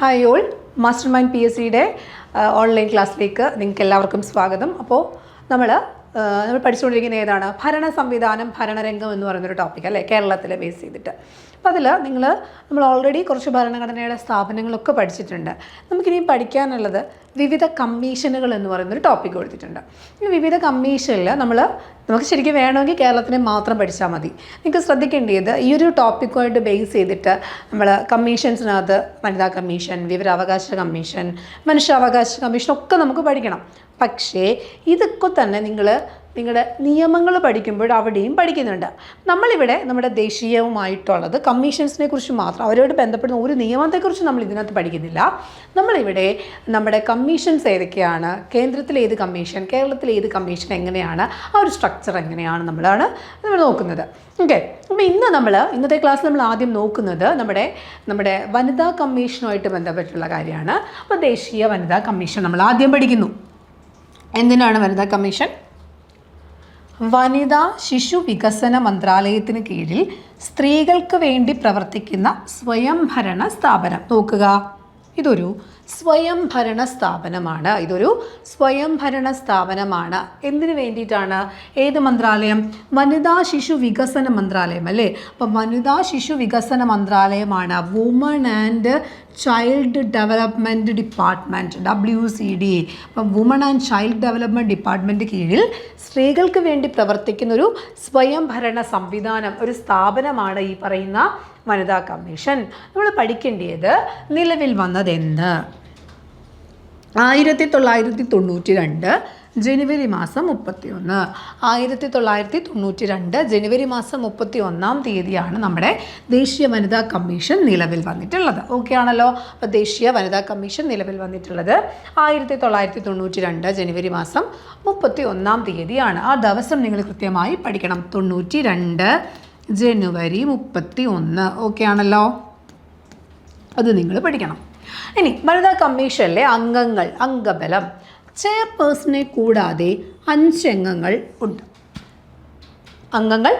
Hi all master mind P S സിയുടെ online ക്ലാസ്സിലേക്ക് നിങ്ങൾക്ക് എല്ലാവർക്കും സ്വാഗതം. അപ്പോൾ നമ്മൾ നമ്മൾ പഠിച്ചുകൊണ്ടിരിക്കുന്ന ഏതാണ്? ഭരണ സംവിധാനം ഭരണരംഗം എന്ന് പറയുന്നൊരു ടോപ്പിക് അല്ലേ? കേരളത്തിലെ ബേസ് ചെയ്തിട്ട്. അപ്പോൾ അതിൽ നിങ്ങൾ നമ്മൾ ഓൾറെഡി കുറച്ച് ഭരണഘടനയുടെ സ്ഥാപനങ്ങളൊക്കെ പഠിച്ചിട്ടുണ്ട്. നമുക്കിനി പഠിക്കാനുള്ളത് വിവിധ കമ്മീഷനുകൾ എന്ന് പറയുന്നൊരു ടോപ്പിക് കൊടുത്തിട്ടുണ്ട്. ഈ വിവിധ കമ്മീഷനിൽ നമ്മൾ നമുക്ക് ശരിക്കും വേണമെങ്കിൽ കേരളത്തിനെ മാത്രം പഠിച്ചാൽ മതി. നിങ്ങൾക്ക് ശ്രദ്ധിക്കേണ്ടത് ഈ ഒരു ടോപ്പിക്കുമായിട്ട് ബേസ് ചെയ്തിട്ട് നമ്മൾ കമ്മീഷൻസിനകത്ത് വനിതാ കമ്മീഷൻ വിവരാവകാശ കമ്മീഷൻ മനുഷ്യാവകാശ കമ്മീഷൻ ഒക്കെ നമുക്ക് പഠിക്കണം. പക്ഷേ ഇതൊക്കെ തന്നെ നിങ്ങൾ നിങ്ങളുടെ നിയമങ്ങൾ പഠിക്കുമ്പോൾ അവിടെയും പഠിക്കുന്നുണ്ട്. നമ്മളിവിടെ നമ്മുടെ ദേശീയവുമായിട്ടുള്ളത് കമ്മീഷൻസിനെ കുറിച്ച് മാത്രം അവരോട് ബന്ധപ്പെടുന്ന ഒരു നിയമത്തെക്കുറിച്ച് നമ്മൾ ഇതിനകത്ത് പഠിക്കുന്നില്ല. നമ്മളിവിടെ നമ്മുടെ കമ്മീഷൻസ് ഏതൊക്കെയാണ് കേന്ദ്രത്തിൽ ഏത് കമ്മീഷൻ കേരളത്തിൽ ഏത് കമ്മീഷൻ എങ്ങനെയാണ് ആ ഒരു സ്ട്രക്ചർ എങ്ങനെയാണ് നമ്മളാണ് നമ്മൾ നോക്കുന്നത്. ഓക്കെ അപ്പോൾ ഇന്ന് നമ്മൾ ഇന്നത്തെ ക്ലാസ് നമ്മൾ ആദ്യം നോക്കുന്നത് നമ്മുടെ നമ്മുടെ വനിതാ കമ്മീഷനുമായിട്ട് ബന്ധപ്പെട്ടുള്ള കാര്യമാണ്. അപ്പോൾ ദേശീയ വനിതാ കമ്മീഷൻ നമ്മൾ ആദ്യം പഠിക്കുന്നു. എന്തിനാണ് വനിതാ കമ്മീഷൻ? വനിതാ ശിശു വികസന മന്ത്രാലയത്തിന് കീഴിൽ സ്ത്രീകൾക്ക് വേണ്ടി പ്രവർത്തിക്കുന്ന സ്വയംഭരണ സ്ഥാപനം. നോക്കുക. ഇതൊരു സ്വയംഭരണ സ്ഥാപനമാണ് ഇതൊരു സ്വയംഭരണ സ്ഥാപനമാണ് എന്തിനു വേണ്ടിയിട്ടാണ്? ഏത് മന്ത്രാലയം? വനിതാ ശിശു വികസന മന്ത്രാലയം അല്ലേ? അപ്പം വനിതാ ശിശു വികസന മന്ത്രാലയമാണ് woman and child development department W C D അപ്പം woman and child development department കീഴിൽ സ്ത്രീകൾക്ക് വേണ്ടി പ്രവർത്തിക്കുന്ന ഒരു സ്വയംഭരണ സംവിധാനം ഒരു സ്ഥാപനമാണ് ഈ പറയുന്ന വനിതാ കമ്മീഷൻ. നമ്മൾ പഠിക്കേണ്ടത് നിലവിൽ വന്നതെന്ന് ആയിരത്തി തൊള്ളായിരത്തി തൊണ്ണൂറ്റി രണ്ട് ജനുവരി മാസം മുപ്പത്തി ഒന്ന് ആയിരത്തി തൊള്ളായിരത്തി തൊണ്ണൂറ്റി രണ്ട് ജനുവരി മാസം മുപ്പത്തി ഒന്നാം തീയതിയാണ് നമ്മുടെ ദേശീയ വനിതാ കമ്മീഷൻ നിലവിൽ വന്നിട്ടുള്ളത്. ഓക്കെ ആണല്ലോ? അപ്പോൾ ദേശീയ വനിതാ കമ്മീഷൻ നിലവിൽ വന്നിട്ടുള്ളത് ആയിരത്തി തൊള്ളായിരത്തി തൊണ്ണൂറ്റി രണ്ട് ജനുവരി മാസം മുപ്പത്തി ഒന്നാം തീയതിയാണ്. ആ ദിവസം നിങ്ങൾ കൃത്യമായി പഠിക്കണം. തൊണ്ണൂറ്റി രണ്ട് ജനുവരി മുപ്പത്തി ഒന്ന് ഓക്കെ ആണല്ലോ? അത് നിങ്ങൾ പഠിക്കണം. ഇനി വനിതാ കമ്മീഷനിലെ അംഗങ്ങൾ അംഗബലം. ചെയർപേഴ്സണെ കൂടാതെ അഞ്ചംഗങ്ങൾ ഉണ്ട്. അംഗങ്ങൾ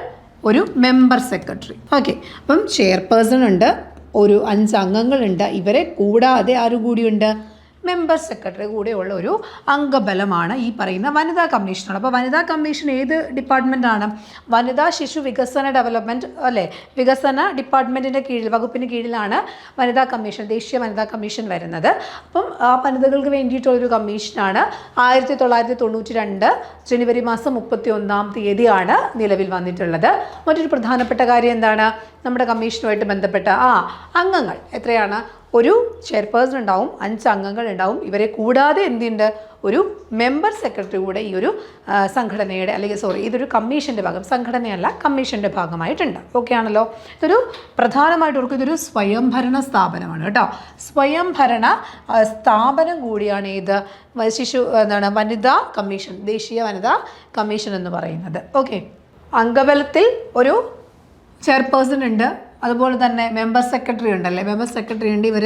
ഒരു മെമ്പർ സെക്രട്ടറി. ഓക്കെ അപ്പം ചെയർപേഴ്സൺ ഉണ്ട് ഒരു അഞ്ച് അംഗങ്ങളുണ്ട്. ഇവരെ കൂടാതെ ആരും കൂടിയുണ്ട് മെമ്പർ സെക്രട്ടറി കൂടെയുള്ള ഒരു അംഗബലമാണ് ഈ പറയുന്ന വനിതാ കമ്മീഷനാണ് അപ്പോൾ വനിതാ കമ്മീഷൻ ഏത് ഡിപ്പാർട്ട്മെന്റാണ് വനിതാ ശിശു വികസന ഡെവലപ്മെന്റ് അല്ലേ? വികസന ഡിപ്പാർട്ട്മെന്റിന്റെ കീഴിൽ വകുപ്പിന് കീഴിലാണ് വനിതാ കമ്മീഷൻ ദേശീയ വനിതാ കമ്മീഷൻ വരുന്നത്. അപ്പം ആ വനിതകൾക്ക് വേണ്ടിയിട്ടുള്ളൊരു കമ്മീഷനാണ്. ആയിരത്തി തൊള്ളായിരത്തി തൊണ്ണൂറ്റി രണ്ട് ജനുവരി മാസം മുപ്പത്തി ഒന്നാം തീയതിയാണ് നിലവിൽ വന്നിട്ടുള്ളത്. മറ്റൊരു പ്രധാനപ്പെട്ട കാര്യം എന്താണ്? നമ്മുടെ കമ്മീഷനുമായിട്ട് ബന്ധപ്പെട്ട ആ അംഗങ്ങൾ എത്രയാണ്? ഒരു ചെയർപേഴ്സൺ ഉണ്ടാവും അഞ്ച് അംഗങ്ങൾ ഉണ്ടാവും. ഇവരെ കൂടാതെ എന്തുണ്ട് ഒരു മെമ്പർ സെക്രട്ടറി കൂടെ ഈ ഒരു സംഘടനയുടെ അല്ലെങ്കിൽ സോറി ഇതൊരു കമ്മീഷന്റെ ഭാഗം സംഘടനയല്ല കമ്മീഷന്റെ ഭാഗമായിട്ടുണ്ട്. ഓക്കെ ആണല്ലോ? ഇതൊരു പ്രധാനമായിട്ട് ഓർക്കും ഇതൊരു സ്വയംഭരണ സ്ഥാപനമാണ് കേട്ടോ. സ്വയംഭരണ സ്ഥാപനം കൂടിയാണ് ഇത്. ശിശു എന്താണ് വനിതാ കമ്മീഷൻ ദേശീയ വനിതാ കമ്മീഷൻ എന്ന് പറയുന്നത്. ഓക്കെ അംഗബലത്തിൽ ഒരു ചെയർപേഴ്സൺ ഉണ്ട്. അതുപോലെ തന്നെ മെമ്പർ സെക്രട്ടറി ഉണ്ടല്ലേ? മെമ്പർ സെക്രട്ടറി ഉണ്ട് ഇവർ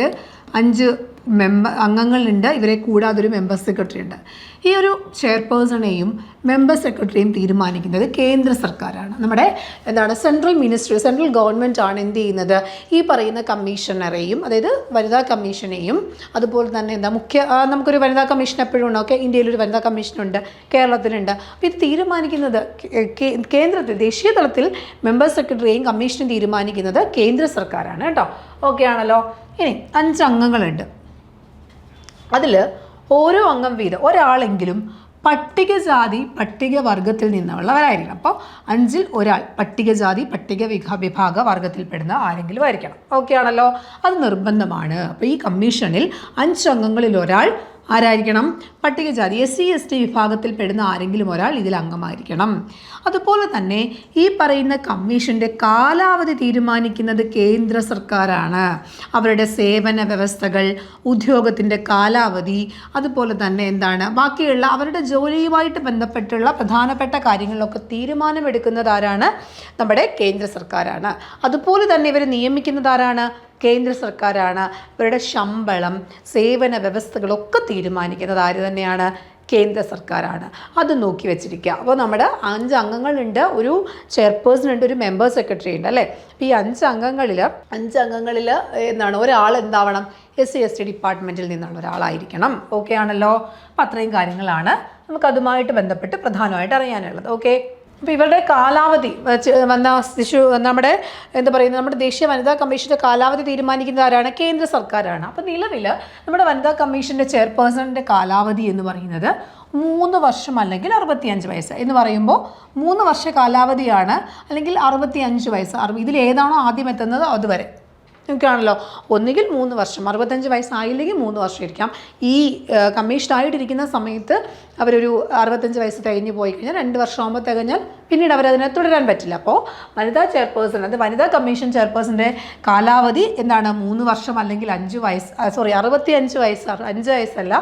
അഞ്ച് മെമ്പർ അംഗങ്ങളുണ്ട്. ഇവരെ കൂടാതെ ഒരു മെമ്പർ സെക്രട്ടറി ഉണ്ട്. ഈ ഒരു ചെയർപേഴ്സണെയും മെമ്പർ സെക്രട്ടറിയും തീരുമാനിക്കുന്നത് കേന്ദ്ര സർക്കാരാണ്. നമ്മുടെ എന്താണ് സെൻട്രൽ മിനിസ്ട്രി സെൻട്രൽ ഗവൺമെന്റ് ആണ് എന്ത് ചെയ്യുന്നത്? ഈ പറയുന്ന കമ്മീഷണറെയും അതായത് വനിതാ കമ്മീഷനെയും അതുപോലെ തന്നെ എന്താ മുഖ്യ നമുക്കൊരു വനിതാ കമ്മീഷൻ എപ്പോഴും ഉണ്ട്. ഓക്കെ ഇന്ത്യയിൽ ഒരു വനിതാ കമ്മീഷനുണ്ട് കേരളത്തിലുണ്ട്. അപ്പോൾ ഇത് തീരുമാനിക്കുന്നത് കേന്ദ്രത്തിൽ ദേശീയ തലത്തിൽ മെമ്പർ സെക്രട്ടറിയെയും കമ്മീഷനും തീരുമാനിക്കുന്നത് കേന്ദ്ര സർക്കാരാണ്. കേട്ടോ? ഓക്കെ ആണല്ലോ. ഇനി അഞ്ച് അംഗങ്ങളുണ്ട്. അതിൽ ഓരോ അംഗം വീതം ഒരാളെങ്കിലും പട്ടികജാതി പട്ടികവർഗത്തിൽ നിന്നുള്ളവരായിരിക്കണം അപ്പോൾ അഞ്ചിൽ ഒരാൾ പട്ടികജാതി പട്ടിക വിഘ വിഭാഗ വർഗത്തിൽപ്പെടുന്ന ആരെങ്കിലും ആയിരിക്കണം. ഓക്കെ ആണല്ലോ? അത് നിർബന്ധമാണ്. അപ്പോൾ ഈ കമ്മീഷനിൽ അഞ്ച് അംഗങ്ങളിൽ ഒരാൾ ആരായിരിക്കണം? പട്ടികജാതി എസ് സി എസ് ടി വിഭാഗത്തിൽപ്പെടുന്ന ആരെങ്കിലും ഒരാൾ ഇതിൽ അംഗമായിരിക്കണം. അതുപോലെ തന്നെ ഈ പറയുന്ന കമ്മീഷന്റെ കാലാവധി തീരുമാനിക്കുന്നത് കേന്ദ്ര സർക്കാരാണ്. അവരുടെ സേവന വ്യവസ്ഥകൾ ഉദ്യോഗത്തിന്റെ കാലാവധി അതുപോലെ തന്നെ എന്താണ് ബാക്കിയുള്ള അവരുടെ ജോലിയുമായിട്ട് ബന്ധപ്പെട്ടുള്ള പ്രധാനപ്പെട്ട കാര്യങ്ങളിലൊക്കെ തീരുമാനമെടുക്കുന്നത് ആരാണ്? നമ്മുടെ കേന്ദ്ര സർക്കാരാണ്. അതുപോലെ തന്നെ ഇവരെ നിയമിക്കുന്നത് ആരാണ്? കേന്ദ്ര സർക്കാരാണ് ഇവരുടെ ശമ്പളം സേവന വ്യവസ്ഥകളൊക്കെ തീരുമാനിക്കുന്നത്. ആര് തന്നെയാണ്? കേന്ദ്ര സർക്കാരാണ്. അത് നോക്കി വെച്ചിരിക്കുക. അപ്പോൾ നമ്മുടെ അഞ്ച് അംഗങ്ങളുണ്ട്. ഒരു ചെയർപേഴ്സൺ ഉണ്ട് ഒരു മെമ്പർ സെക്രട്ടറി ഉണ്ട് അല്ലേ? ഈ അഞ്ച് അംഗങ്ങളിൽ അഞ്ച് അംഗങ്ങളിൽ എന്താണ് ഒരാൾ എന്താവണം? എസ് സി എസ് ടി ഡിപ്പാർട്ട്മെന്റിൽ നിന്നുള്ള ഒരാളായിരിക്കണം. ഓക്കെ ആണല്ലോ? അപ്പോൾ അത്രയും കാര്യങ്ങളാണ് നമുക്കതുമായിട്ട് ബന്ധപ്പെട്ട് പ്രധാനമായിട്ട് അറിയാനുള്ളത്. ഓക്കെ അപ്പോൾ ഇവരുടെ കാലാവധി വന്ന ശിശു നമ്മുടെ എന്താ പറയുന്നത് നമ്മുടെ ദേശീയ വനിതാ കമ്മീഷന്റെ കാലാവധി തീരുമാനിക്കുന്നത് ആരാണ്? കേന്ദ്ര സർക്കാരാണ്. അപ്പോൾ നിലവിൽ നമ്മുടെ വനിതാ കമ്മീഷന്റെ ചെയർപേഴ്സണിന്റെ കാലാവധി എന്ന് പറയുന്നത് മൂന്ന് വർഷം അല്ലെങ്കിൽ അറുപത്തിയഞ്ച് വയസ്സ് എന്ന് പറയുമ്പോൾ മൂന്ന് വർഷ കാലാവധിയാണ് അല്ലെങ്കിൽ അറുപത്തിയഞ്ച് വയസ്സ്. ഇതിൽ ഏതാണോ ആദ്യം എത്തുന്നത് അതുവരെ. നമുക്കാണല്ലോ. ഒന്നുകിൽ മൂന്ന് വർഷം അറുപത്തഞ്ച് വയസ്സായില്ലെങ്കിൽ മൂന്ന് വർഷം ഇരിക്കാം. ഈ കമ്മീഷനായിട്ടിരിക്കുന്ന സമയത്ത് അവരൊരു അറുപത്തഞ്ച് വയസ്സ് തികഞ്ഞ് പോയി കഴിഞ്ഞാൽ രണ്ട് വർഷമാകുമ്പോൾ തികഞ്ഞാൽ പിന്നീട് അവരതിനെ തുടരാൻ പറ്റില്ല. അപ്പോൾ വനിതാ ചെയർപേഴ്സൺ അത് വനിതാ കമ്മീഷൻ ചെയർപേഴ്സന്റെ കാലാവധി എന്താണ്? മൂന്ന് വർഷം അല്ലെങ്കിൽ അഞ്ച് വയസ്സ് സോറി അറുപത്തി അഞ്ച് വയസ്സ് അഞ്ച് വയസ്സല്ല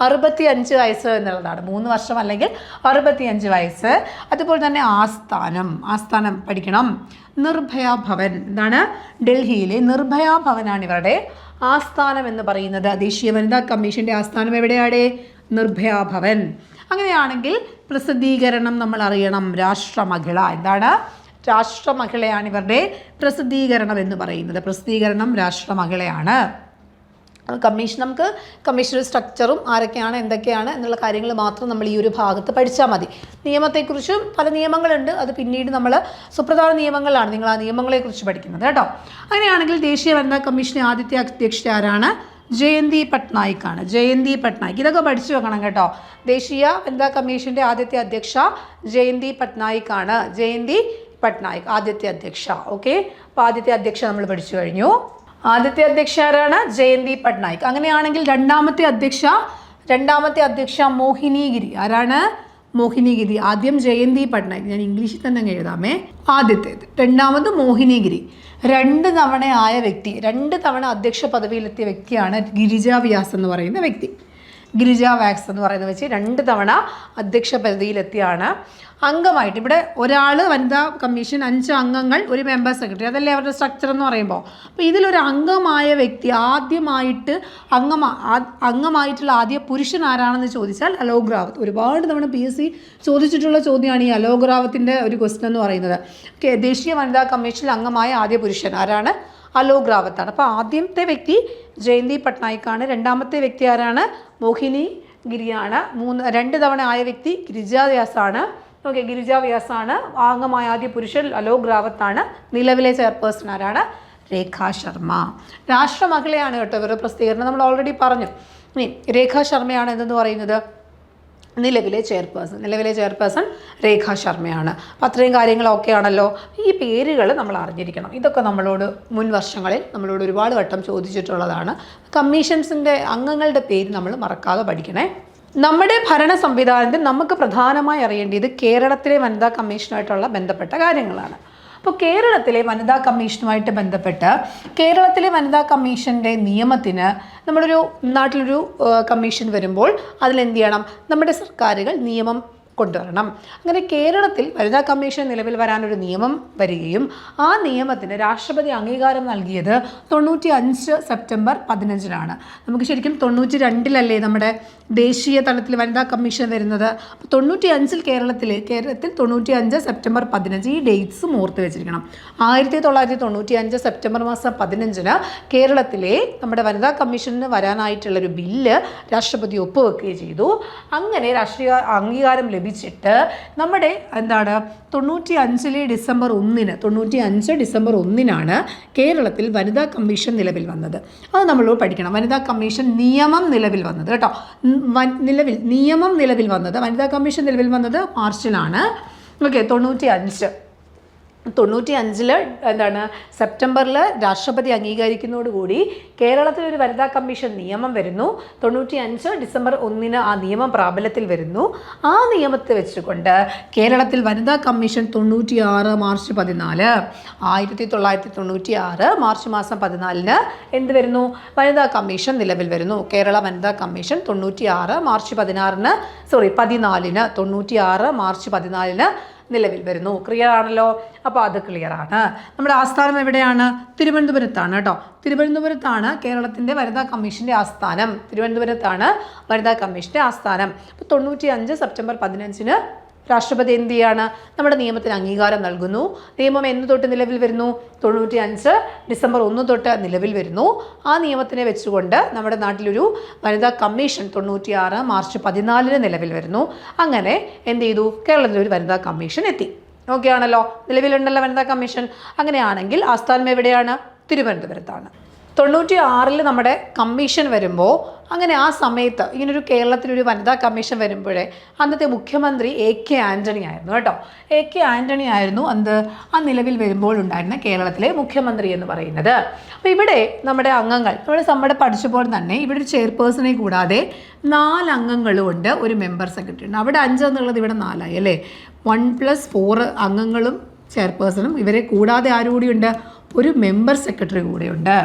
അറുപത്തി അഞ്ച് വയസ്സ് എന്നുള്ളതാണ്. മൂന്ന് വർഷം അല്ലെങ്കിൽ അറുപത്തി അഞ്ച് വയസ്സ്. അതുപോലെ തന്നെ ആസ്ഥാനം ആസ്ഥാനം പഠിക്കണം. നിർഭയ ഭവൻ. എന്താണ് ഡൽഹിയിലെ നിർഭയ ഭവനാണ് ഇവരുടെ ആസ്ഥാനം എന്ന് പറയുന്നത്. ദേശീയ വനിതാ കമ്മീഷന്റെ ആസ്ഥാനം എവിടെയാണ്? നിർഭയ ഭവൻ. അങ്ങനെയാണെങ്കിൽ പ്രസിദ്ധീകരണം നമ്മൾ അറിയണം. രാഷ്ട്രമഹിള. എന്താണ്? രാഷ്ട്രമഹിളയാണ് ഇവരുടെ പ്രസിദ്ധീകരണം എന്ന് പറയുന്നത്. പ്രസിദ്ധീകരണം രാഷ്ട്രമഹിളയാണ്. കമ്മീഷൻ നമുക്ക് കമ്മീഷണർ സ്ട്രക്ചറും ആരൊക്കെയാണ് എന്തൊക്കെയാണ് എന്നുള്ള കാര്യങ്ങൾ മാത്രം നമ്മൾ ഈ ഒരു ഭാഗത്ത് പഠിച്ചാൽ മതി. നിയമത്തെക്കുറിച്ചും പല നിയമങ്ങളുണ്ട്. അത് പിന്നീട് നമ്മൾ സുപ്രധാന നിയമങ്ങളാണ് നിങ്ങൾ ആ നിയമങ്ങളെക്കുറിച്ച് പഠിക്കുന്നത് കേട്ടോ. അങ്ങനെയാണെങ്കിൽ ദേശീയ വനിതാ കമ്മീഷനെ ആദ്യത്തെ അധ്യക്ഷ ആരാണ് ജയന്തി പട്നായിക് ആണ് ജയന്തി പട്നായിക്. ഇതൊക്കെ പഠിച്ചു വെക്കണം കേട്ടോ. ദേശീയ വനിതാ കമ്മീഷന്റെ ആദ്യത്തെ അധ്യക്ഷ ജയന്തി പട്നായിക് ആണ് ജയന്തി പട്നായിക് ആദ്യത്തെ അധ്യക്ഷ. ഓക്കെ? അപ്പോൾ ആദ്യത്തെ അധ്യക്ഷ നമ്മൾ പഠിച്ചു കഴിഞ്ഞു. ആദ്യത്തെ അധ്യക്ഷ ആരാണ്? ജയന്തി പട്നായിക്. അങ്ങനെയാണെങ്കിൽ രണ്ടാമത്തെ അധ്യക്ഷ രണ്ടാമത്തെ അധ്യക്ഷ മോഹിനിഗിരി. ആരാണ്? മോഹിനിഗിരി. ആദ്യം ജയന്തി പട്നായിക്. ഞാൻ ഇംഗ്ലീഷിൽ തന്നെ എഴുതാമേ. ആദ്യത്തേത്. രണ്ടാമത് മോഹിനിഗിരി. രണ്ട് തവണ ആയ വ്യക്തി രണ്ട് തവണ അധ്യക്ഷ പദവിയിലെത്തിയ വ്യക്തിയാണ് ഗിരിജ വ്യാസ് എന്ന് പറയുന്ന വ്യക്തി. ഗിരിജ വാക്സ് എന്ന് പറയുന്നത് വെച്ച് രണ്ട് തവണ അധ്യക്ഷ പരിധിയിലെത്തിയാണ്. അംഗമായിട്ട് ഇവിടെ ഒരാൾ വനിതാ കമ്മീഷൻ അഞ്ച് അംഗങ്ങൾ ഒരു മെമ്പർ സെക്രട്ടറി അതല്ലേ അവരുടെ സ്ട്രക്ചർ എന്ന് പറയുമ്പോൾ അപ്പോൾ ഇതിലൊരു അംഗമായ വ്യക്തി ആദ്യമായിട്ട് അംഗമാ അംഗമായിട്ടുള്ള ആദ്യ പുരുഷൻ ആരാണെന്ന് ചോദിച്ചാൽ അലോക് റാവത്ത്. ഒരുപാട് തവണ പി എസ് സി ചോദിച്ചിട്ടുള്ള ചോദ്യമാണ് ഈ അലോക് റാവത്തിന്റെ ഒരു ക്വസ്റ്റൻ എന്ന് പറയുന്നത്. ദേശീയ വനിതാ കമ്മീഷനിൽ അംഗമായ ആദ്യ പുരുഷൻ ആരാണ്? അലോക് റാവത്താണ് അപ്പോൾ ആദ്യത്തെ വ്യക്തി ജയന്തി പട്നായിക്കാണ്. രണ്ടാമത്തെ വ്യക്തി ആരാണ്? മോഹിനി ഗിരിയാണ്. മൂന്ന് രണ്ട് തവണ ആയ വ്യക്തി ഗിരിജാ വ്യാസാണ്. ഓക്കെ ഗിരിജാ വ്യാസാണ്. അംഗമായ ആദ്യ പുരുഷൻ അലോക് റാവത്താണ് നിലവിലെ ചെയർപേഴ്സൺ ആരാണ്? രേഖാ ശർമ്മ. രാഷ്ട്രമഹിളയാണ് കേട്ടോ ഇവരുടെ പ്രസിദ്ധീകരണം. നമ്മൾ ഓൾറെഡി പറഞ്ഞു. രേഖാ ശർമ്മയാണ് എന്തെന്ന് പറയുന്നത്? നിലവിലെ ചെയർപേഴ്സൺ നിലവിലെ ചെയർപേഴ്സൺ രേഖാ ശർമ്മയാണ്. അപ്പം അത്രയും കാര്യങ്ങളൊക്കെ ആണല്ലോ. ഈ പേരുകൾ നമ്മൾ അറിഞ്ഞിരിക്കണം. ഇതൊക്കെ നമ്മളോട് മുൻ വർഷങ്ങളിൽ നമ്മളോട് ഒരുപാട് വട്ടം ചോദിച്ചിട്ടുള്ളതാണ്. കമ്മീഷൻസിന്റെ അംഗങ്ങളുടെ പേര് നമ്മൾ മറക്കാതെ പഠിക്കണേ. നമ്മുടെ ഭരണ സംവിധാനത്തിൽ നമുക്ക് പ്രധാനമായി അറിയേണ്ടത് കേരളത്തിലെ വനിതാ കമ്മീഷനുമായിട്ടുള്ള ബന്ധപ്പെട്ട കാര്യങ്ങളാണ്. അപ്പോൾ കേരളത്തിലെ വനിതാ കമ്മീഷനുമായിട്ട് ബന്ധപ്പെട്ട് കേരളത്തിലെ വനിതാ കമ്മീഷന്റെ നിയമത്തിന് നമ്മളൊരു നാട്ടിലൊരു കമ്മീഷൻ വരുമ്പോൾ അതിലെന്ത് ചെയ്യണം? നമ്മുടെ സർക്കാരുകൾ നിയമം കൊണ്ടുവരണം. അങ്ങനെ കേരളത്തിൽ വനിതാ കമ്മീഷൻ നിലവിൽ വരാനൊരു നിയമം വരികയും ആ നിയമത്തിന് രാഷ്ട്രപതി അംഗീകാരം നൽകിയത് തൊണ്ണൂറ്റി അഞ്ച് സെപ്റ്റംബർ പതിനഞ്ചിനാണ്. നമുക്ക് ശരിക്കും തൊണ്ണൂറ്റി രണ്ടിലല്ലേ നമ്മുടെ ദേശീയ തലത്തിൽ വനിതാ കമ്മീഷൻ വരുന്നത്? തൊണ്ണൂറ്റി അഞ്ചിൽ കേരളത്തിൽ കേരളത്തിൽ തൊണ്ണൂറ്റി അഞ്ച് സെപ്റ്റംബർ പതിനഞ്ച് ഈ ഡേറ്റ്സ് ഓർത്ത് വെച്ചിരിക്കണം. ആയിരത്തി തൊള്ളായിരത്തി തൊണ്ണൂറ്റി അഞ്ച് സെപ്റ്റംബർ മാസം പതിനഞ്ചിന് കേരളത്തിലെ നമ്മുടെ വനിതാ കമ്മീഷന് വരാനായിട്ടുള്ളൊരു ബില്ല് രാഷ്ട്രപതി ഒപ്പുവെക്കുകയും ചെയ്തു. അങ്ങനെ രാഷ്ട്രീയ അംഗീകാരം ലഭിച്ചിട്ട് നമ്മുടെ എന്താണ് തൊണ്ണൂറ്റി അഞ്ചിലെ ഡിസംബർ ഒന്നിന് തൊണ്ണൂറ്റി അഞ്ച് ഡിസംബർ ഒന്നിനാണ് കേരളത്തിൽ വനിതാ കമ്മീഷൻ നിലവിൽ വന്നത്. അത് നമ്മൾ പഠിക്കണം. വനിതാ കമ്മീഷൻ നിയമം നിലവിൽ വന്നത് കേട്ടോ. നിലവിൽ നിയമം നിലവിൽ വന്നത് വനിതാ കമ്മീഷൻ നിലവിൽ വന്നത് മാർച്ചിലാണ്. ഓക്കെ തൊണ്ണൂറ്റി അഞ്ച് തൊണ്ണൂറ്റി അഞ്ചിൽ എന്താണ് സെപ്റ്റംബറിൽ രാഷ്ട്രപതി അംഗീകരിക്കുന്നതോടുകൂടി കേരളത്തിൽ ഒരു വനിതാ കമ്മീഷൻ നിയമം വരുന്നു. തൊണ്ണൂറ്റി അഞ്ച് ഡിസംബർ ഒന്നിന് ആ നിയമം പ്രാബല്യത്തിൽ വരുന്നു. ആ നിയമത്തെ വെച്ചുകൊണ്ട് കേരളത്തിൽ വനിതാ കമ്മീഷൻ തൊണ്ണൂറ്റി ആറ് മാർച്ച് പതിനാല് ആയിരത്തി തൊള്ളായിരത്തി തൊണ്ണൂറ്റി ആറ് മാർച്ച് മാസം പതിനാലിന് എന്ത് വരുന്നു? വനിതാ കമ്മീഷൻ നിലവിൽ വരുന്നു. കേരള വനിതാ കമ്മീഷൻ തൊണ്ണൂറ്റി ആറ് മാർച്ച് പതിനാറിന് സോറി പതിനാലിന് തൊണ്ണൂറ്റി ആറ് മാർച്ച് പതിനാലിന് നിലവിൽ വരുന്നു. ക്ലിയർ ആണല്ലോ? അപ്പോൾ അത് ക്ലിയർ ആണ്. നമ്മുടെ ആസ്ഥാനം എവിടെയാണ്? തിരുവനന്തപുരത്താണ് കേട്ടോ. തിരുവനന്തപുരത്താണ് കേരളത്തിന്റെ വനിതാ കമ്മീഷന്റെ ആസ്ഥാനം. തിരുവനന്തപുരത്താണ് വനിതാ കമ്മീഷന്റെ ആസ്ഥാനം. അപ്പോൾ തൊണ്ണൂറ്റി അഞ്ച് സെപ്റ്റംബർ പതിനഞ്ചിന് രാഷ്ട്രപതി എന്ത് ചെയ്യാണ്? നമ്മുടെ നിയമത്തിന് അംഗീകാരം നൽകുന്നു. നിയമം എന്ന് തൊട്ട് നിലവിൽ വരുന്നു? തൊണ്ണൂറ്റി അഞ്ച് ഡിസംബർ ഒന്ന് തൊട്ട് നിലവിൽ വരുന്നു. ആ നിയമത്തിനെ വെച്ചുകൊണ്ട് നമ്മുടെ നാട്ടിലൊരു വനിതാ കമ്മീഷൻ തൊണ്ണൂറ്റിയാറ് മാർച്ച് പതിനാലിന് നിലവിൽ വരുന്നു. അങ്ങനെ എന്ത് ചെയ്തു? കേരളത്തിലൊരു വനിതാ കമ്മീഷൻ എത്തി. ഓക്കെ ആണല്ലോ നിലവിലുണ്ടല്ലോ വനിതാ കമ്മീഷൻ. അങ്ങനെയാണെങ്കിൽ ആസ്ഥാനം എവിടെയാണ്? തിരുവനന്തപുരത്താണ്. തൊണ്ണൂറ്റി ആറിൽ നമ്മുടെ കമ്മീഷൻ വരുമ്പോൾ അങ്ങനെ ആ സമയത്ത് ഇങ്ങനൊരു കേരളത്തിലൊരു വനിതാ കമ്മീഷൻ വരുമ്പോഴേ അന്നത്തെ മുഖ്യമന്ത്രി എ കെ ആന്റണി ആയിരുന്നു കേട്ടോ. എ കെ ആന്റണി ആയിരുന്നു അന്ന് ആ നിലവിൽ വരുമ്പോൾ ഉണ്ടായിരുന്ന കേരളത്തിലെ മുഖ്യമന്ത്രി എന്ന് പറയുന്നത്. അപ്പോൾ ഇവിടെ നമ്മുടെ അംഗങ്ങൾ ഇവിടെ നമ്മുടെ പഠിച്ചപ്പോൾ തന്നെ ഇവിടെ ഒരു ചെയർപേഴ്സണെ കൂടാതെ നാല് അംഗങ്ങളും ഉണ്ട് ഒരു മെമ്പർ സെക്രട്ടറി ഉണ്ട്. അവിടെ അഞ്ച് എന്നുള്ളത് ഇവിടെ നാലായി അല്ലേ? വൺ പ്ലസ് ഫോർ അംഗങ്ങളും ചെയർപേഴ്സണും ഇവരെ കൂടാതെ ആരുകൂടിയുണ്ട് ഒരു മെമ്പർ സെക്രട്ടറി കൂടെയുണ്ട്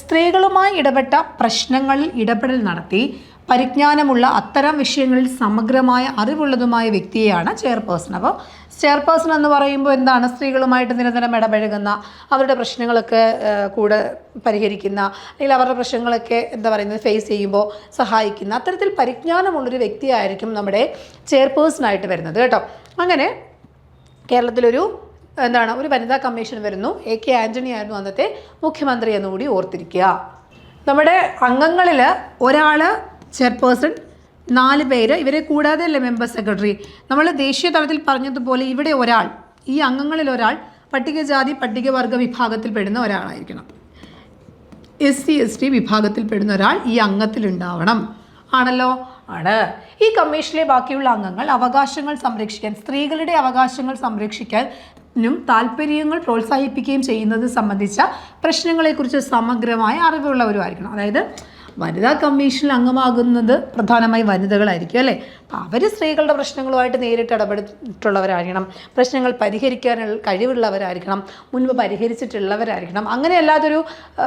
സ്ത്രീകളുമായി ഇടപെട്ട പ്രശ്നങ്ങളിൽ ഇടപെടൽ നടത്തി പരിജ്ഞാനമുള്ള അത്തരം വിഷയങ്ങളിൽ സമഗ്രമായ അറിവുള്ളതുമായ വ്യക്തിയെയാണ് ചെയർപേഴ്സൺ. അപ്പോൾ ചെയർപേഴ്സൺ എന്ന് പറയുമ്പോൾ എന്താണ്? സ്ത്രീകളുമായിട്ട് നിരന്തരം ഇടപഴകുന്ന അവരുടെ പ്രശ്നങ്ങളൊക്കെ കൂടെ പരിഹരിക്കുന്ന അല്ലെങ്കിൽ അവരുടെ പ്രശ്നങ്ങളൊക്കെ എന്താ പറയുന്നത് ഫേസ് ചെയ്യുമ്പോൾ സഹായിക്കുന്ന അത്തരത്തിൽ പരിജ്ഞാനമുള്ളൊരു വ്യക്തിയായിരിക്കും നമ്മുടെ ചെയർപേഴ്സണായിട്ട് വരുന്നത് കേട്ടോ. അങ്ങനെ കേരളത്തിലൊരു എന്താണ് ഒരു വനിതാ കമ്മീഷൻ വരുന്നു. എ കെ ആന്റണി ആയിരുന്നു അന്നത്തെ മുഖ്യമന്ത്രി എന്നുകൂടി ഓർത്തിരിക്കുക. നമ്മുടെ അംഗങ്ങളിൽ ഒരാൾ ചെയർപേഴ്സൺ നാല് പേര് ഇവരെ കൂടാതെ അല്ലേ മെമ്പർ സെക്രട്ടറി? നമ്മൾ ദേശീയ തലത്തിൽ പറഞ്ഞതുപോലെ ഇവിടെ ഒരാൾ ഈ അംഗങ്ങളിൽ ഒരാൾ പട്ടികജാതി പട്ടികവർഗ വിഭാഗത്തിൽപ്പെടുന്ന ഒരാളായിരിക്കണം. എസ് സി എസ് ടി വിഭാഗത്തിൽപ്പെടുന്ന ഒരാൾ ഈ അംഗത്തിലുണ്ടാവണം ആണല്ലോ? ആണ്. ഈ കമ്മീഷനിലെ ബാക്കിയുള്ള അംഗങ്ങൾ അവകാശങ്ങൾ സംരക്ഷിക്കാൻ സ്ത്രീകളുടെ അവകാശങ്ങൾ താല്പര്യങ്ങൾ പ്രോത്സാഹിപ്പിക്കുകയും ചെയ്യുന്നത് സംബന്ധിച്ച പ്രശ്നങ്ങളെക്കുറിച്ച് സമഗ്രമായ അറിവുള്ളവരുമായിരിക്കണം. അതായത് വനിതാ കമ്മീഷനിൽ അംഗമാകുന്നത് പ്രധാനമായും വനിതകളായിരിക്കും അല്ലേ? അപ്പോൾ അവർ സ്ത്രീകളുടെ പ്രശ്നങ്ങളുമായിട്ട് നേരിട്ട് ഇടപെട്ടിട്ടുള്ളവരായിരിക്കണം. പ്രശ്നങ്ങൾ പരിഹരിക്കാനുള്ള കഴിവുള്ളവരായിരിക്കണം. മുൻപ് പരിഹരിച്ചിട്ടുള്ളവരായിരിക്കണം. അങ്ങനെ അല്ലാതൊരു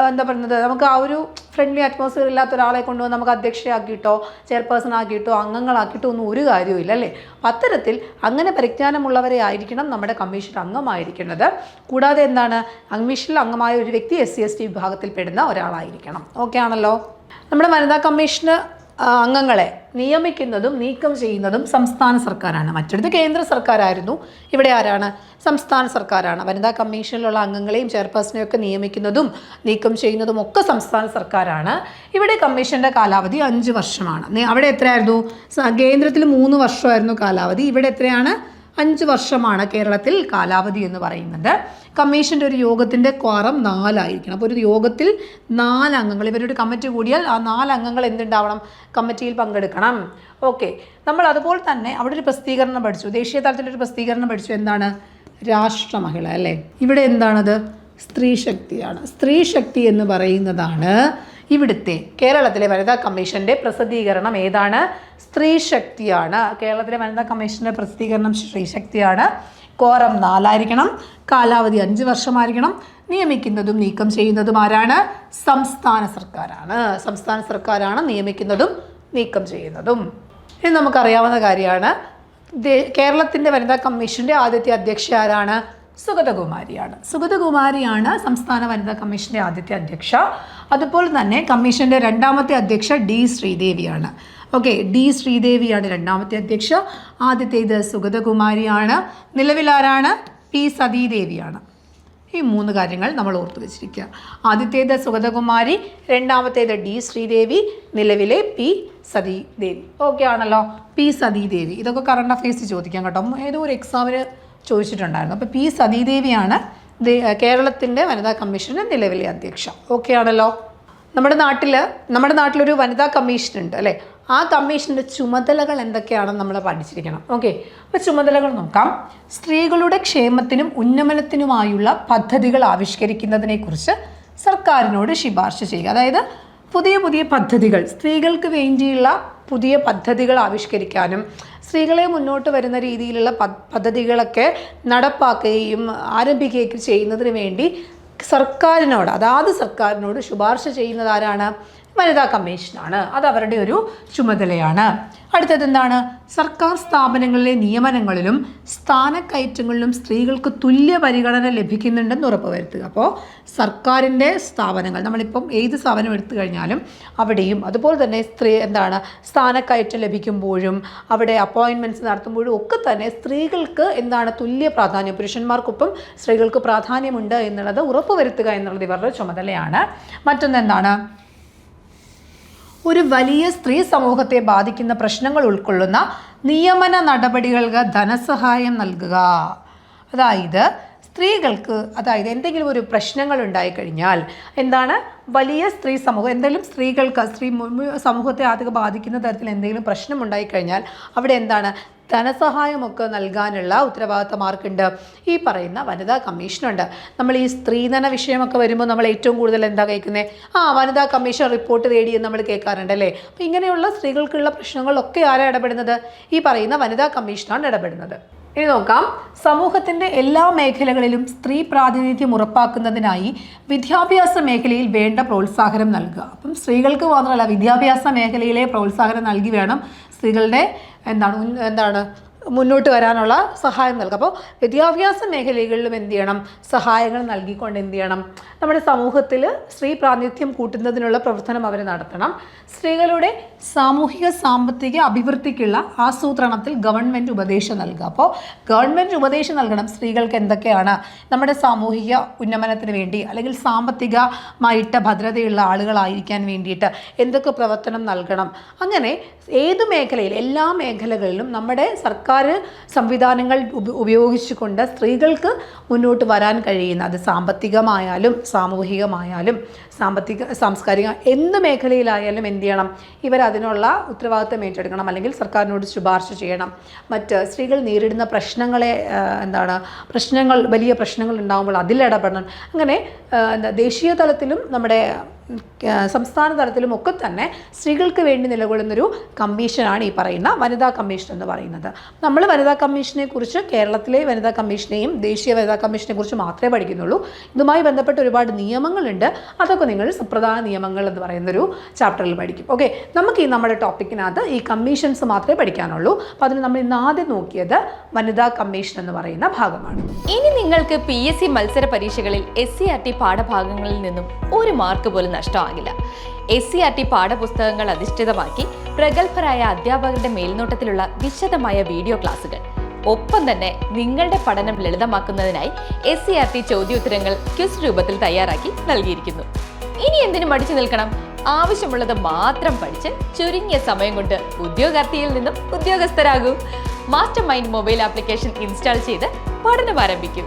എന്താ പറയുന്നത് നമുക്ക് ആ ഒരു ഫ്രണ്ട്ലി അറ്റ്മോസ്ഫിയർ ഇല്ലാത്ത ഒരാളെ കൊണ്ടുവന്ന് നമുക്ക് അധ്യക്ഷയാക്കിയിട്ടോ ചെയർപേഴ്സൺ ആക്കിയിട്ടോ അംഗങ്ങളാക്കിയിട്ടോ ഒന്നും ഒരു കാര്യവും അല്ലേ? അപ്പം അത്തരത്തിൽ അങ്ങനെ പരിജ്ഞാനമുള്ളവരെ ആയിരിക്കണം നമ്മുടെ കമ്മീഷൻ അംഗമായിരിക്കുന്നത്. കൂടാതെ എന്താണ് കമ്മീഷനിൽ അംഗമായ ഒരു വ്യക്തി എസ് സി എസ് ടി വിഭാഗത്തിൽപ്പെടുന്ന ഒരാളായിരിക്കണം. ഓക്കെ ആണല്ലോ? നമ്മുടെ വനിതാ കമ്മീഷന് അംഗങ്ങളെ നിയമിക്കുന്നതും നീക്കം ചെയ്യുന്നതും സംസ്ഥാന സർക്കാരാണ്. മറ്റൊരുത് കേന്ദ്ര സർക്കാരായിരുന്നു. ഇവിടെ ആരാണ്? സംസ്ഥാന സർക്കാരാണ്. വനിതാ കമ്മീഷനിലുള്ള അംഗങ്ങളെയും ചെയർപേഴ്സണെയും ഒക്കെ നിയമിക്കുന്നതും നീക്കം ചെയ്യുന്നതും ഒക്കെ സംസ്ഥാന സർക്കാരാണ്. ഇവിടെ കമ്മീഷന്റെ കാലാവധി അഞ്ച് വർഷമാണ്. അവിടെ എത്രയായിരുന്നു? കേന്ദ്രത്തിൽ മൂന്ന് വർഷമായിരുന്നു കാലാവധി. ഇവിടെ എത്രയാണ്? അഞ്ച് വർഷമാണ് കേരളത്തിൽ കാലാവധി എന്ന് പറയുന്നത്. കമ്മീഷന്റെ ഒരു യോഗത്തിന്റെ ക്വാറം നാലായിരിക്കണം. അപ്പോൾ ഒരു യോഗത്തിൽ നാല് അംഗങ്ങൾ ഇവരൊരു കമ്മിറ്റി കൂടിയാൽ ആ നാല് അംഗങ്ങൾ എന്തുണ്ടാവണം? കമ്മിറ്റിയിൽ പങ്കെടുക്കണം. ഓക്കെ. നമ്മൾ അതുപോലെ തന്നെ അവിടെ ഒരു പ്രസിദ്ധീകരണം പഠിച്ചു. ദേശീയ തലത്തിലൊരു പ്രസിദ്ധീകരണം പഠിച്ചു. എന്താണ്? രാഷ്ട്രമഹിള അല്ലേ? ഇവിടെ എന്താണത്? സ്ത്രീ ശക്തിയാണ്. സ്ത്രീ ശക്തി എന്ന് പറയുന്നതാണ് ഇവിടുത്തെ കേരളത്തിലെ വനിതാ കമ്മീഷന്റെ പ്രസിദ്ധീകരണം ഏതാണ്? സ്ത്രീ ശക്തിയാണ് കേരളത്തിലെ വനിതാ കമ്മീഷന്റെ പ്രസിദ്ധീകരണം സ്ത്രീ ശക്തിയാണ് കോറം നാലായിരിക്കണം. കാലാവധി അഞ്ച് വർഷമായിരിക്കണം. നിയമിക്കുന്നതും നീക്കം ചെയ്യുന്നതും ആരാണ്? സംസ്ഥാന സർക്കാരാണ്. സംസ്ഥാന സർക്കാരാണ് നിയമിക്കുന്നതും നീക്കം ചെയ്യുന്നതും. ഇത് നമുക്കറിയാവുന്ന കാര്യമാണ്. കേരളത്തിന്റെ വനിതാ കമ്മീഷന്റെ ആദ്യത്തെ അധ്യക്ഷ ആരാണ്? സുഗതകുമാരിയാണ്. സുഗതകുമാരിയാണ് സംസ്ഥാന വനിതാ കമ്മീഷന്റെ ആദ്യത്തെ അധ്യക്ഷ. അതുപോലെ തന്നെ കമ്മീഷന്റെ രണ്ടാമത്തെ അധ്യക്ഷ ഡി ശ്രീദേവിയാണ്. ഓക്കെ ഡി ശ്രീദേവിയാണ് രണ്ടാമത്തെ അധ്യക്ഷ. ആദ്യത്തേത് സുഗതകുമാരിയാണ്. നിലവിലാരാണ് പി സതീദേവിയാണ്. ഈ മൂന്ന് കാര്യങ്ങൾ നമ്മൾ ഓർത്തു വെച്ചിരിക്കുക. ആദ്യത്തേത് സുഗതകുമാരി രണ്ടാമത്തേത് ഡി ശ്രീദേവി നിലവിലെ പി സതീദേവി. ഓക്കെ ആണല്ലോ പി സതീദേവി. ഇതൊക്കെ കറണ്ട് അഫയേഴ്സ് ചോദിക്കാം കേട്ടോ. ഏതോ ഒരു എക്സാമിന് ചോദിച്ചിട്ടുണ്ടായിരുന്നു. അപ്പോൾ പി സതീദേവിയാണ് കേരളത്തിന്റെ വനിതാ കമ്മീഷന്റെ നിലവിലെ അധ്യക്ഷ. ഓക്കെ ആണല്ലോ? നമ്മുടെ നാട്ടിൽ നമ്മുടെ നാട്ടിലൊരു വനിതാ കമ്മീഷൻ ഉണ്ട് അല്ലേ? ആ കമ്മീഷന്റെ ചുമതലകൾ എന്തൊക്കെയാണെന്ന് നമ്മൾ പഠിച്ചിരിക്കണം. ഓക്കെ അപ്പോൾ ചുമതലകൾ നോക്കാം. സ്ത്രീകളുടെ ക്ഷേമത്തിനും ഉന്നമനത്തിനുമായുള്ള പദ്ധതികൾ ആവിഷ്കരിക്കുന്നതിനെക്കുറിച്ച് സർക്കാരിനോട് ശുപാർശ ചെയ്യുക. അതായത് പുതിയ പുതിയ പദ്ധതികൾ സ്ത്രീകൾക്ക് വേണ്ടിയുള്ള പുതിയ പദ്ധതികൾ ആവിഷ്കരിക്കാനും സ്ത്രീകളെ മുന്നോട്ട് വരുന്ന രീതിയിലുള്ള പദ്ധതികളൊക്കെ നടപ്പാക്കുകയും ആരംഭിക്കുകയൊക്കെ ചെയ്യുന്നതിന് വേണ്ടി സർക്കാരിനോട് അതാത് സർക്കാരിനോട് ശുപാർശ ചെയ്യുന്നത് ആരാണ്? വനിതാ കമ്മീഷനാണ്. അത് അവരുടെ ഒരു ചുമതലയാണ്. അടുത്തത് എന്താണ്? സർക്കാർ സ്ഥാപനങ്ങളിലെ നിയമനങ്ങളിലും സ്ഥാനക്കയറ്റങ്ങളിലും സ്ത്രീകൾക്ക് തുല്യ പരിഗണന ലഭിക്കുന്നുണ്ടെന്ന് ഉറപ്പുവരുത്തുക അപ്പോൾ സർക്കാരിന്റെ സ്ഥാപനങ്ങൾ നമ്മളിപ്പം ഏത് സ്ഥാപനം എടുത്തു കഴിഞ്ഞാലും അവിടെയും അതുപോലെ തന്നെ സ്ത്രീ എന്താണ് സ്ഥാനക്കയറ്റം ലഭിക്കുമ്പോഴും അവിടെ അപ്പോയിൻമെന്റ്സ് നടത്തുമ്പോഴും ഒക്കെ തന്നെ സ്ത്രീകൾക്ക് എന്താണ് തുല്യ പ്രാധാന്യം പുരുഷന്മാർക്കൊപ്പം സ്ത്രീകൾക്ക് പ്രാധാന്യമുണ്ട് എന്നുള്ളത് ഉറപ്പുവരുത്തുക എന്നുള്ളത് ഇവരുടെ ചുമതലയാണ്. മറ്റൊന്ന് എന്താണ്? ഒരു വലിയ സ്ത്രീ സമൂഹത്തെ ബാധിക്കുന്ന പ്രശ്നങ്ങൾ ഉൾക്കൊള്ളുന്ന നിയമന നടപടികൾക്ക് ധനസഹായം നൽകുക. അതായത് സ്ത്രീകൾക്ക് അതായത് എന്തെങ്കിലും ഒരു പ്രശ്നങ്ങൾ ഉണ്ടായിക്കഴിഞ്ഞാൽ എന്താണ്? വലിയ സ്ത്രീ സമൂഹം എന്തെങ്കിലും സ്ത്രീകൾക്ക് സ്ത്രീ സമൂഹത്തെ അധികം ബാധിക്കുന്ന തരത്തിൽ എന്തെങ്കിലും പ്രശ്നം ഉണ്ടായിക്കഴിഞ്ഞാൽ അവിടെ എന്താണ്? ധനസഹായമൊക്കെ നൽകാനുള്ള ഉത്തരവാദിത്തം ആർക്കുണ്ട് ഈ പറയുന്ന വനിതാ കമ്മീഷനുണ്ട്. നമ്മൾ ഈ സ്ത്രീധന വിഷയമൊക്കെ വരുമ്പോൾ നമ്മൾ ഏറ്റവും കൂടുതൽ എന്താ കേൾക്കുന്നത് ആ വനിതാ കമ്മീഷൻ റിപ്പോർട്ട് തേടി എന്ന് നമ്മൾ കേൾക്കാറുണ്ട് അല്ലേ? അപ്പോൾ ഇങ്ങനെയുള്ള സ്ത്രീകൾക്കുള്ള പ്രശ്നങ്ങളൊക്കെ ആരാ ഇടപെടുന്നത്? ഈ പറയുന്ന വനിതാ കമ്മീഷനാണ് ഇടപെടുന്നത്. ഇനി നോക്കാം. സമൂഹത്തിന്റെ എല്ലാ മേഖലകളിലും സ്ത്രീ പ്രാതിനിധ്യം ഉറപ്പാക്കുന്നതിനായി വിദ്യാഭ്യാസ മേഖലയിൽ വേണ്ട പ്രോത്സാഹനം നൽകുക. അപ്പം സ്ത്രീകൾക്ക് മാത്രമല്ല വിദ്യാഭ്യാസ മേഖലയിലെ പ്രോത്സാഹനം നൽകി വേണം സ്ത്രീകളുടെ എന്താണ് എന്താണ് മുന്നോട്ട് വരാനുള്ള സഹായം നൽകും. അപ്പോൾ വിദ്യാഭ്യാസ മേഖലകളിലും എന്ത് ചെയ്യണം? സഹായങ്ങൾ നൽകിക്കൊണ്ട് എന്ത് ചെയ്യണം? നമ്മുടെ സമൂഹത്തിൽ സ്ത്രീ പ്രാതിനിധ്യം കൂട്ടുന്നതിനുള്ള പ്രവർത്തനം അവർ നടത്തണം. സ്ത്രീകളുടെ സാമൂഹിക സാമ്പത്തിക അഭിവൃദ്ധിക്കുള്ള ആസൂത്രണത്തിൽ ഗവൺമെന്റ് ഉപദേശം നൽകുക അപ്പോൾ ഗവൺമെന്റ് ഉപദേശം നൽകണം സ്ത്രീകൾക്ക് എന്തൊക്കെയാണ്? നമ്മുടെ സാമൂഹിക ഉന്നമനത്തിന് വേണ്ടി അല്ലെങ്കിൽ സാമ്പത്തികമായിട്ട് ഭദ്രതയുള്ള ആളുകളായിരിക്കാൻ വേണ്ടിയിട്ട് എന്തൊക്കെ പ്രവർത്തനം നൽകണം? അങ്ങനെ ഏത് മേഖലയിൽ എല്ലാ മേഖലകളിലും നമ്മുടെ സർക്കാർ സംവിധാനങ്ങൾ ഉപയോഗിച്ചുകൊണ്ട് സ്ത്രീകൾക്ക് മുന്നോട്ട് വരാൻ കഴിയുന്ന അത് സാമ്പത്തികമായാലും സാമൂഹികമായാലും സാമ്പത്തിക സാംസ്കാരിക എന്ത് മേഖലയിലായാലും എന്ത് ചെയ്യണം? ഇവർ അതിനുള്ള ഉത്തരവാദിത്തം ഏറ്റെടുക്കണം. അല്ലെങ്കിൽ സർക്കാരിനോട് ശുപാർശ ചെയ്യണം. മറ്റ് സ്ത്രീകൾ നേരിടുന്ന പ്രശ്നങ്ങളെ എന്താണ് പ്രശ്നങ്ങൾ വലിയ പ്രശ്നങ്ങൾ ഉണ്ടാകുമ്പോൾ അതിലിടപെടണം അങ്ങനെ എന്താ ദേശീയ തലത്തിലും നമ്മുടെ സംസ്ഥാന തലത്തിലും ഒക്കെ തന്നെ സ്ത്രീകൾക്ക് വേണ്ടി നിലകൊള്ളുന്നൊരു കമ്മീഷനാണ് ഈ പറയുന്ന വനിതാ കമ്മീഷൻ എന്ന് പറയുന്നത്. നമ്മൾ വനിതാ കമ്മീഷനെ കുറിച്ച് കേരളത്തിലെ വനിതാ കമ്മീഷനെയും ദേശീയ വനിതാ കമ്മീഷനെ കുറിച്ച് മാത്രമേ പഠിക്കുന്നുള്ളൂ. ഇതുമായി ബന്ധപ്പെട്ട് ഒരുപാട് നിയമങ്ങളുണ്ട്. അതൊക്കെ നിങ്ങൾ സുപ്രധാന നിയമങ്ങൾ എന്ന് പറയുന്നൊരു ചാപ്റ്ററിൽ പഠിക്കും. ഓക്കെ നമുക്ക് ഈ നമ്മുടെ ടോപ്പിക്കിനകത്ത് ഈ കമ്മീഷൻസ് മാത്രമേ പഠിക്കാനുള്ളൂ. അപ്പോൾ അതിന് നമ്മൾ ഇന്ന് ആദ്യം നോക്കിയത് വനിതാ കമ്മീഷൻ എന്ന് പറയുന്ന ഭാഗമാണ്. ഇനി നിങ്ങൾക്ക് പി എസ് സി മത്സര പരീക്ഷകളിൽ എസ് സി ആർ ടി പാഠഭാഗങ്ങളിൽ നിന്നും ഒരു മാർക്ക് പോലും നഷ്ടമാകില്ല. എസ് സി ആർ ടി പാഠപുസ്തകങ്ങൾ അധിഷ്ഠിതമാക്കി പ്രഗത്ഭരായ അധ്യാപകരുടെ മേൽനോട്ടത്തിലുള്ള വിശദമായ വീഡിയോ ക്ലാസുകൾ. ഒപ്പം തന്നെ നിങ്ങളുടെ പഠനം ലളിതമാക്കുന്നതിനായി എസ് സി ആർ ടി ചോദ്യോത്തരങ്ങൾ ക്വിസ് രൂപത്തിൽ തയ്യാറാക്കി നൽകിയിരിക്കുന്നു. ഇനി എന്തിനു മടിച്ചു നിൽക്കണം. ആവശ്യമുള്ളത് മാത്രം പഠിച്ച് ചുരുങ്ങിയ സമയം കൊണ്ട് ഉദ്യോഗാർത്ഥിയിൽ നിന്നും ഉദ്യോഗസ്ഥരാകൂ. Master mind mobile application install ചെയ്ത് പഠനം ആരംഭിക്കൂ.